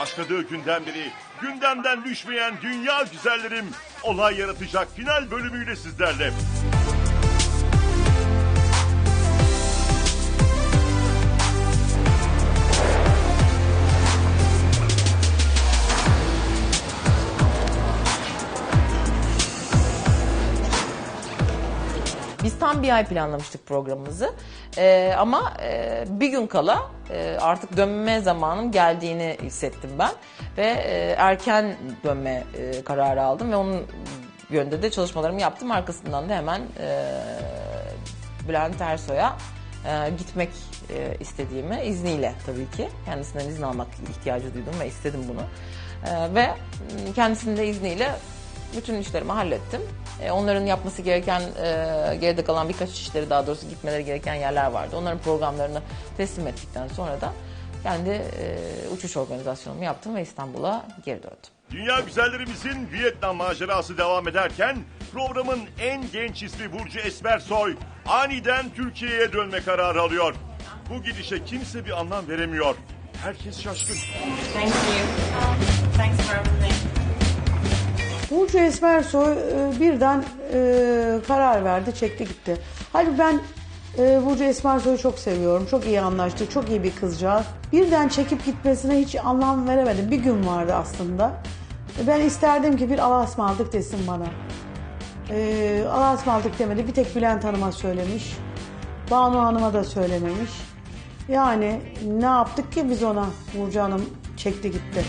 Başladığı günden beri gündemden düşmeyen dünya güzellerim olay yaratacak final bölümüyle sizlerle. Biz tam bir ay planlamıştık programımızı. Ee, ama e, bir gün kala e, artık dönme zamanım geldiğini hissettim ben. Ve e, erken dönme e, kararı aldım ve onun yönde de çalışmalarımı yaptım. Arkasından da hemen e, Bülent Ersoy'a e, gitmek e, istediğimi izniyle tabii ki. Kendisinden izin almak ihtiyacı duydum ve istedim bunu. E, ve kendisinin de izniyle bütün işlerimi hallettim. E, onların yapması gereken, e, geride kalan birkaç işleri daha doğrusu gitmeleri gereken yerler vardı. Onların programlarını teslim ettikten sonra da kendi e, uçuş organizasyonumu yaptım ve İstanbul'a geri döndüm. Dünya güzellerimizin Vietnam macerası devam ederken programın en genç ismi Burcu Esmersoy aniden Türkiye'ye dönme kararı alıyor. Bu gidişe kimse bir anlam veremiyor. Herkes şaşkın. Thank you. Thanks for everything. Burcu Esmersoy e, birden e, karar verdi, çekti gitti. Halbuki ben e, Burcu Esmersoy'u çok seviyorum. Çok iyi anlaştık, çok iyi bir kızcağız. Birden çekip gitmesine hiç anlam veremedim. Bir gün vardı aslında. Ben isterdim ki bir Allah'a ısmarladık desin bana. E, Allah'a ısmarladık demedi. Bir tek Bülent Hanım'a söylemiş. Banu Hanım'a da söylememiş. Yani ne yaptık ki biz ona Burcu Hanım çekti gitti.